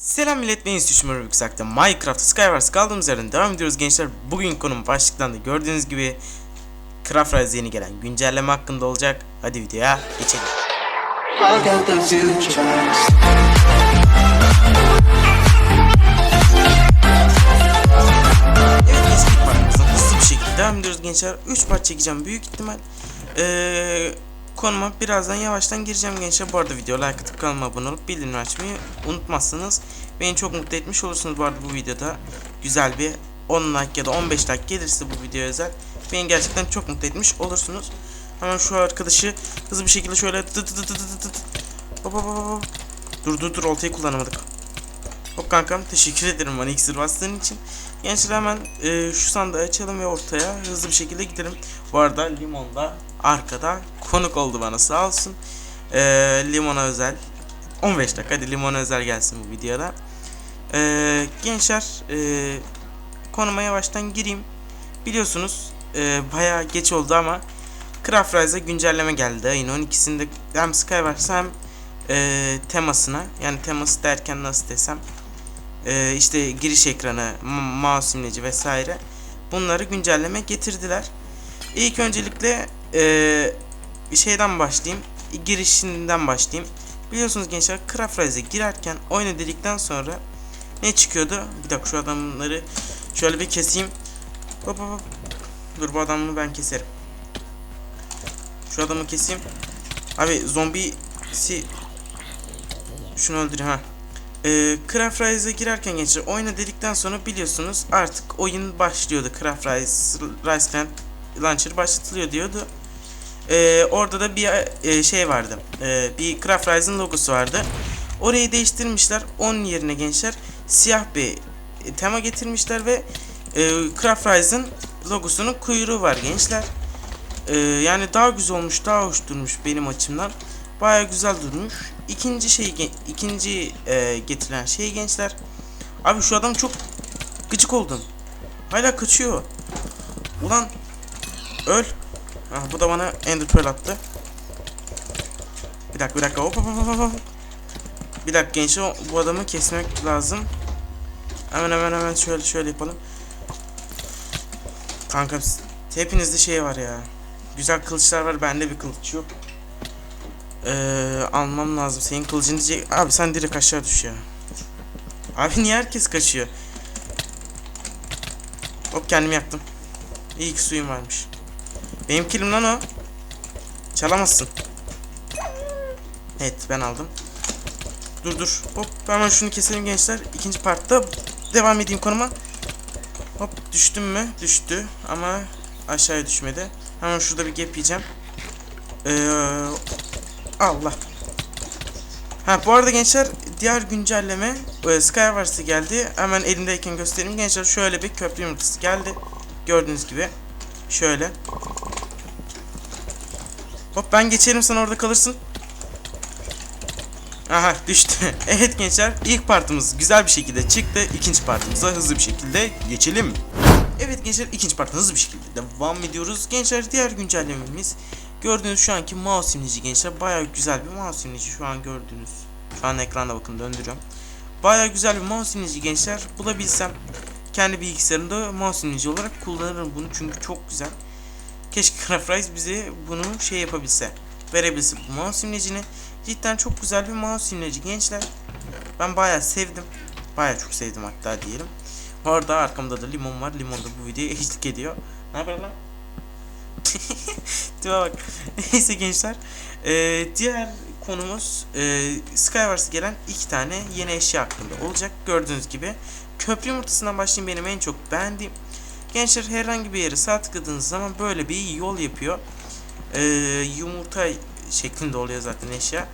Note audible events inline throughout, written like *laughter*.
Selam millet ben Düşmanı Yüksek'te Minecraft Skywars kaldığımız yerden devam ediyoruz gençler. Bugün konum başlıktan da gördüğünüz gibi Craft Rise yeni gelen güncelleme hakkında olacak. Hadi videoya geçelim. Evet eski partımızdan hızlı bir şekilde devam ediyoruz gençler. 3 part çekeceğim büyük ihtimal. Ee, konuma birazdan yavaştan gireceğim gençler. Bu arada video like atıp kanalıma abone olup bildirim açmayı unutmazsanız beni çok mutlu etmiş olursunuz bu arada bu videoda. Güzel bir 10 like ya da 15 like gelirse bu video özel beni gerçekten çok mutlu etmiş olursunuz. Hemen şu arkadaşı hızlı bir şekilde şöyle tıt tıt tıt tıt tıt tıt. Hop hop hop hop. Dur dur dur oltayı kullanamadık. Hop kankam teşekkür ederim bana iksir bastığın için. Gençler hemen e, şu sandığı açalım ve ortaya hızlı bir şekilde gidelim. Bu arada Limon da arkada konuk oldu bana sağ olsun. E, Limon'a özel 15 dakika hadi Limon'a özel gelsin bu videoda. E, gençler e, konuma yavaştan gireyim. Biliyorsunuz e, bayağı geç oldu ama Craft Rise'a güncelleme geldi. Ayın 12'sinde hem Skywars hem e, temasına yani teması derken nasıl desem e, işte giriş ekranı, mouse imleci vesaire bunları güncelleme getirdiler. İlk öncelikle e, bir şeyden başlayayım. Girişinden başlayayım. Biliyorsunuz gençler Craft Rise'e girerken oyuna dedikten sonra ne çıkıyordu? Bir dakika şu adamları şöyle bir keseyim. Hop hop hop. Dur bu adamı ben keserim. Şu adamı keseyim. Abi zombisi şunu öldür ha. Ee, Craft Rise'e girerken gençler oyuna dedikten sonra biliyorsunuz artık oyun başlıyordu. Craft Rise, Rise Clan Launcher başlatılıyor diyordu. Ee, orada da bir e, şey vardı. Ee, bir Craft Rise'ın logosu vardı. Orayı değiştirmişler. Onun yerine gençler siyah bir e, tema getirmişler ve e, Craft Rise'ın logosunun kuyruğu var gençler. Ee, yani daha güzel olmuş, daha hoş durmuş benim açımdan. Baya güzel durmuş. İkinci şey, ikinci e, getirilen şey gençler. Abi şu adam çok gıcık oldum. Hala kaçıyor. Ulan öl. Ah, bu da bana Ender Pearl attı. Bir dakika bir dakika hop hop hop hop. Bir dakika gençler bu adamı kesmek lazım. Hemen hemen hemen şöyle şöyle yapalım. Kanka hepinizde şey var ya. Güzel kılıçlar var bende bir kılıç yok. Ee, almam lazım. Senin kılıcın diyecek. Abi sen direkt aşağı düş ya. Abi niye herkes kaçıyor? Hop kendimi yaktım. İyi ki suyum varmış. Benim kilim lan o. Çalamazsın. Evet ben aldım. Dur dur. Hop hemen şunu keselim gençler. İkinci partta devam edeyim konuma. Hop düştüm mü? Düştü ama aşağıya düşmedi. Hemen şurada bir gap yiyeceğim. Ee, Allah. Ha bu arada gençler diğer güncelleme e, Skywars'a geldi. Hemen elimdeyken göstereyim gençler. Şöyle bir köprü yumurtası geldi. Gördüğünüz gibi. Şöyle. Hop ben geçerim sen orada kalırsın. Aha düştü. *laughs* evet gençler ilk partımız güzel bir şekilde çıktı. İkinci partımıza hızlı bir şekilde geçelim. Evet gençler ikinci part hızlı bir şekilde devam ediyoruz. Gençler diğer güncellememiz gördüğünüz şu anki mouse imleci gençler baya güzel bir mouse imleci şu an gördüğünüz. Şu an ekranda bakın döndürüyorum. Baya güzel bir mouse imleci gençler bulabilsem kendi bilgisayarımda mouse imleci olarak kullanırım bunu çünkü çok güzel. Keşke Craft Rise bize bunu şey yapabilse. Verebilse bu mouse imlecini. Cidden çok güzel bir mouse imleci gençler. Ben bayağı sevdim. Bayağı çok sevdim hatta diyelim. Orada arkamda da limon var. Limon da bu videoya eşlik ediyor. Ne haber lan? *laughs* Bak. *laughs* Neyse gençler. Ee, diğer konumuz e, Skywars'a gelen iki tane yeni eşya hakkında olacak. Gördüğünüz gibi. Köprü yumurtasından başlayayım benim en çok beğendiğim. Gençler herhangi bir yere sağ tıkladığınız zaman böyle bir yol yapıyor. Ee, yumurta şeklinde oluyor zaten eşya.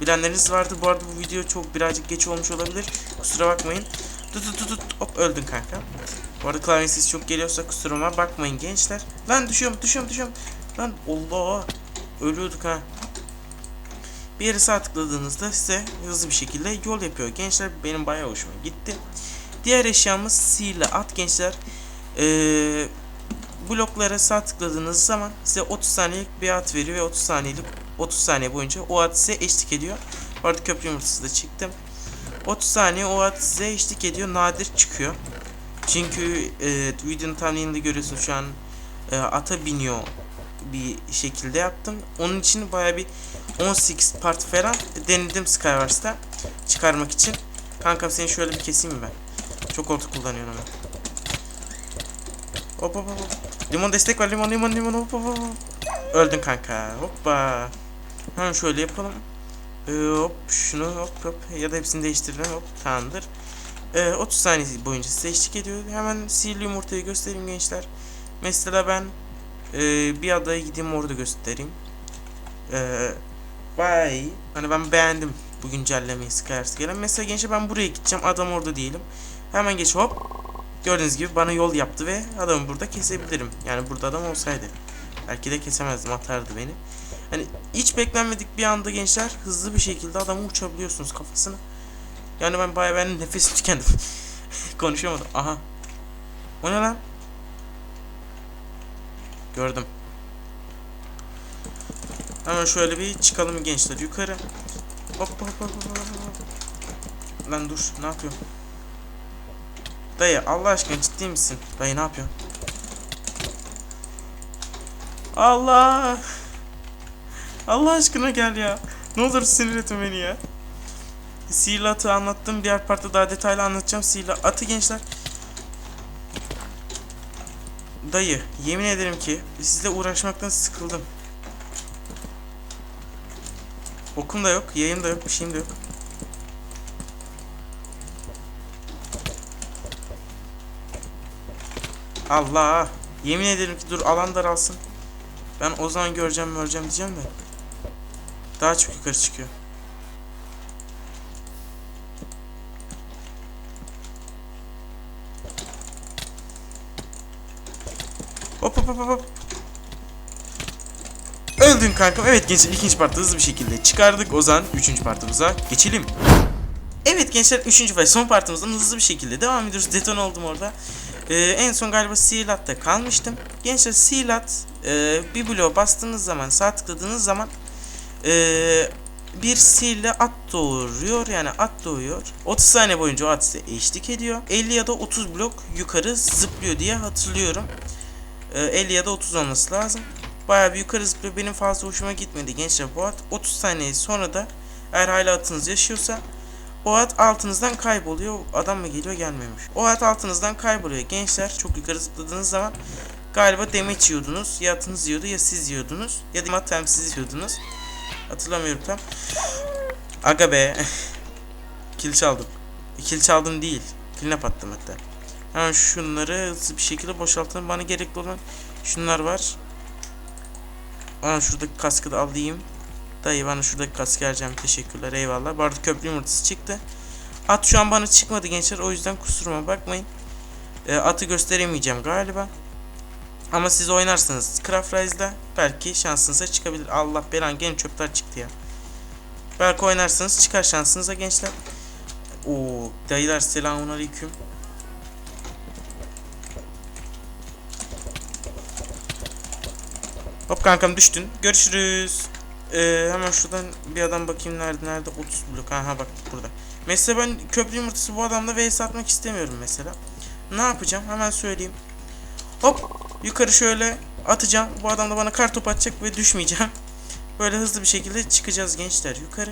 Bilenleriniz vardı. Bu arada bu video çok birazcık geç olmuş olabilir. Kusura bakmayın. Tut tut tut. Hop öldün kanka. Bu arada klavye sesi çok geliyorsa kusuruma bakmayın gençler. Lan düşüyorum düşüyorum düşüyorum. Lan Allah. Ölüyorduk ha. Bir yere sağ tıkladığınızda size hızlı bir şekilde yol yapıyor. Gençler benim bayağı hoşuma gitti. Diğer eşyamız sihirli at gençler. Ee, bloklara sağ tıkladığınız zaman size 30 saniyelik bir at veriyor ve 30 saniyelik 30 saniye boyunca o at size eşlik ediyor. Bu arada köprü yumurtası da çıktı. 30 saniye o at size eşlik ediyor. Nadir çıkıyor. Çünkü e, videonun thumbnail'inde görüyorsunuz şu an e, ata biniyor bir şekilde yaptım. Onun için baya bir 18 part falan denedim Skywars'ta çıkarmak için. Kankam seni şöyle bir keseyim mi ben? Çok orta kullanıyorum ama. Hop hop hop. Limon destek var limon limon limon hop hop hop. Öldün kanka. Hoppa. Hemen şöyle yapalım. Ee, hop şunu hop hop ya da hepsini değiştirelim hop tamamdır. Ee, 30 saniye boyunca size eşlik ediyor. Hemen sihirli yumurtayı göstereyim gençler. Mesela ben e, bir adaya gideyim orada göstereyim. Ee. Hani ben beğendim bu güncellemeyi Skyers gelen. Mesela gençler ben buraya gideceğim. Adam orada değilim. Hemen geç hop. Gördüğünüz gibi bana yol yaptı ve adamı burada kesebilirim. Yani burada adam olsaydı. Belki de kesemezdim atardı beni. Hani hiç beklenmedik bir anda gençler hızlı bir şekilde adamı uçabiliyorsunuz kafasına. Yani ben bayağı ben nefes tükendim. *laughs* Konuşamadım. Aha. O ne lan? Gördüm. Hemen şöyle bir çıkalım gençler yukarı. Hop hop hop hop. Lan dur ne yapıyorsun? Dayı Allah aşkına ciddi misin? Dayı ne yapıyorsun? Allah! Allah aşkına gel ya. Ne olur sinir etme beni ya. Sihirli atı anlattım. Diğer partta daha detaylı anlatacağım. Sihirli atı gençler. Dayı yemin ederim ki sizle uğraşmaktan sıkıldım. Okum da yok, yayım da yok, bir şeyim de yok. Allah! Yemin ederim ki dur alan daralsın. Ben o zaman göreceğim göreceğim diyeceğim de. Daha çok yukarı çıkıyor. Hop hop hop hop. Öldün kankam. Evet gençler ikinci partı hızlı bir şekilde çıkardık. O zaman üçüncü partımıza geçelim. Evet gençler üçüncü ve son partımızdan hızlı bir şekilde devam ediyoruz. Deton oldum orada. Ee, en son galiba Sealat'ta kalmıştım. Gençler Sealat e, bir bloğa bastığınız zaman sağ tıkladığınız zaman e, bir sihirle at doğuruyor yani at doğuyor. 30 saniye boyunca o at size eşlik ediyor. 50 ya da 30 blok yukarı zıplıyor diye hatırlıyorum. E, 50 ya da 30 olması lazım. Bayağı bir yukarı zıplıyor. Benim fazla hoşuma gitmedi gençler bu at. 30 saniye sonra da eğer hala atınız yaşıyorsa o at altınızdan kayboluyor. Adam mı geliyor gelmiyormuş. O at altınızdan kayboluyor. Gençler çok yukarı zıpladığınız zaman galiba demeç yiyordunuz. Ya atınız yiyordu ya siz yiyordunuz. Ya da hem siz yiyordunuz. Hatırlamıyorum tam. Aga be. *laughs* Kil çaldım. E, Kil çaldım değil. Kiline pattım hatta. Hemen şunları hızlı bir şekilde boşaltalım. Bana gerekli olan şunlar var. Aa şuradaki kaskı da alayım. Dayı bana şuradaki kaskı vereceğim. Teşekkürler eyvallah. Bu arada köprü yumurtası çıktı. At şu an bana çıkmadı gençler. O yüzden kusuruma bakmayın. E, atı gösteremeyeceğim galiba. Ama siz oynarsanız Craft Rise'da belki şansınıza çıkabilir. Allah belan gene çöpler çıktı ya. Belki oynarsanız çıkar şansınıza gençler. Oo dayılar selamun aleyküm. Hop kankam düştün. Görüşürüz. Ee, hemen şuradan bir adam bakayım nerede nerede 30 blok. Aha bak burada. Mesela ben köprü yumurtası bu adamla vs atmak istemiyorum mesela. Ne yapacağım? Hemen söyleyeyim. Hop yukarı şöyle atacağım. Bu adam da bana kar top atacak ve düşmeyeceğim. *laughs* Böyle hızlı bir şekilde çıkacağız gençler yukarı.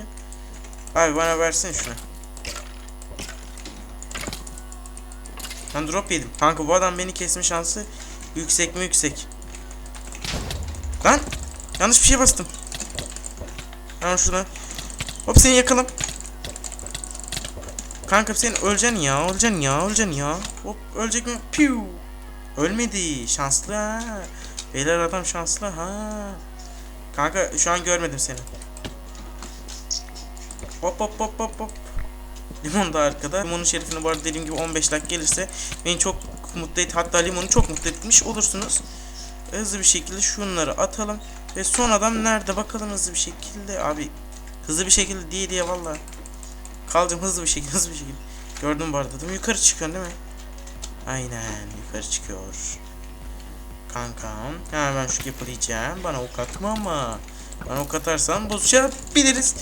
Abi bana versene şunu. Ben drop yedim. Kanka bu adam beni kesme şansı yüksek mi yüksek. Lan yanlış bir şey bastım. Hemen şuna. Hop seni yakalım. Kanka sen öleceksin ya, öleceksin ya, öleceksin ya. Hop ölecek mi? Piu. Ölmedi. Şanslı ha. Beyler adam şanslı ha. Kanka şu an görmedim seni. Hop hop hop hop hop. Limon da arkada. Limonun şerifine bu arada dediğim gibi 15 like gelirse beni çok mutlu et. Hatta limonu çok mutlu etmiş olursunuz. Hızlı bir şekilde şunları atalım. Ve son adam nerede bakalım hızlı bir şekilde. Abi hızlı bir şekilde diye diye valla. Kalacağım hızlı bir şekilde hızlı bir şekilde. Gördüm bu arada değil mi? Yukarı çıkıyorsun değil mi? Aynen yukarı çıkıyor. Kankam. Hemen şu yapılayacağım. Bana ok atma ama. Bana ok atarsan bozuşabiliriz.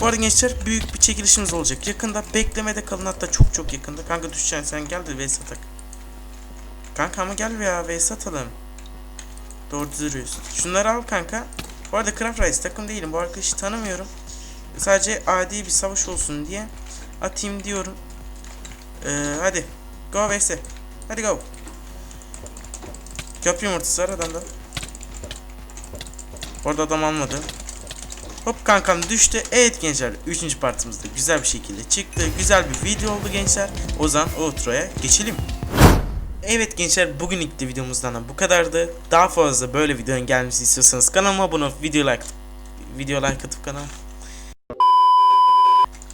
Bu arada gençler büyük bir çekilişimiz olacak. Yakında beklemede kalın hatta çok çok yakında. Kanka düşeceksin sen gel de vs atak. Kanka ama gel ya vs atalım. Doğru duruyorsun. Şunları al kanka. Bu arada Craft Rice takım değilim. Bu arkadaşı tanımıyorum. Sadece adi bir savaş olsun diye atayım diyorum. Ee, hadi. Go vs. Hadi go. Köprü yumurtası var adamda. Orada adam almadı. Hop kankam düştü. Evet gençler 3. partımızda güzel bir şekilde çıktı. Güzel bir video oldu gençler. O zaman outro'ya geçelim. Evet gençler bugünlük de videomuzdan da bu kadardı. Daha fazla böyle videonun gelmesi istiyorsanız kanalıma abone olup video like video like atıp kanala.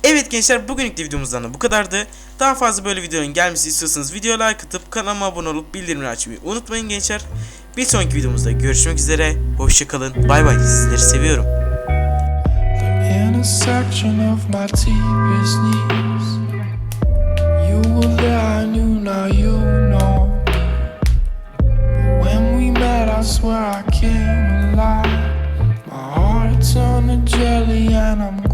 Evet gençler bugünlük de videomuzdan da bu kadardı. Daha fazla böyle videonun gelmesi istiyorsanız video like atıp kanalıma abone olup bildirimleri açmayı unutmayın gençler. Bir sonraki videomuzda görüşmek üzere. Hoşçakalın. Bay bay. Sizleri seviyorum. You were there, I knew, now you know. Swear I came alive. My heart's on to jelly, and I'm